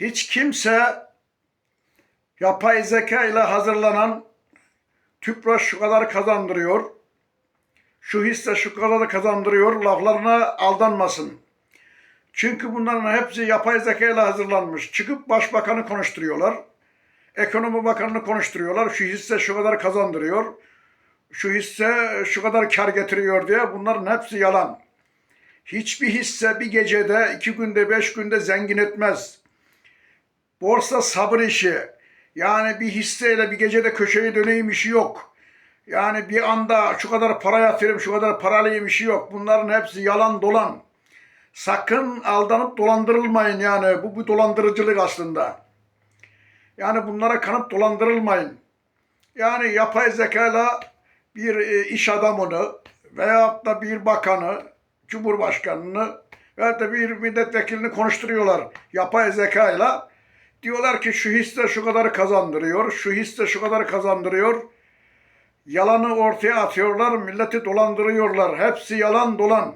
Hiç kimse yapay zeka ile hazırlanan tüpraş şu kadar kazandırıyor, şu hisse şu kadar kazandırıyor laflarına aldanmasın. Çünkü bunların hepsi yapay zeka ile hazırlanmış. Çıkıp başbakanı konuşturuyorlar. Ekonomi bakanını konuşturuyorlar. Şu hisse şu kadar kazandırıyor. Şu hisse şu kadar kar getiriyor diye bunların hepsi yalan. Hiçbir hisse bir gecede, iki günde, beş günde zengin etmez. Borsa sabır işi. Yani bir hisseyle bir gecede köşeyi döneyim işi yok. Yani bir anda şu kadar para yatırayım, şu kadar paralıyım işi yok. Bunların hepsi yalan dolan. Sakın aldanıp dolandırılmayın yani. Bu bir dolandırıcılık aslında. Yani bunlara kanıp dolandırılmayın. Yani yapay zekayla bir e, iş adamını veyahut da bir bakanı, cumhurbaşkanını veyahut da bir milletvekilini konuşturuyorlar yapay zekayla. Diyorlar ki şu hisse şu kadar kazandırıyor, şu hisse şu kadar kazandırıyor. Yalanı ortaya atıyorlar, milleti dolandırıyorlar. Hepsi yalan dolan.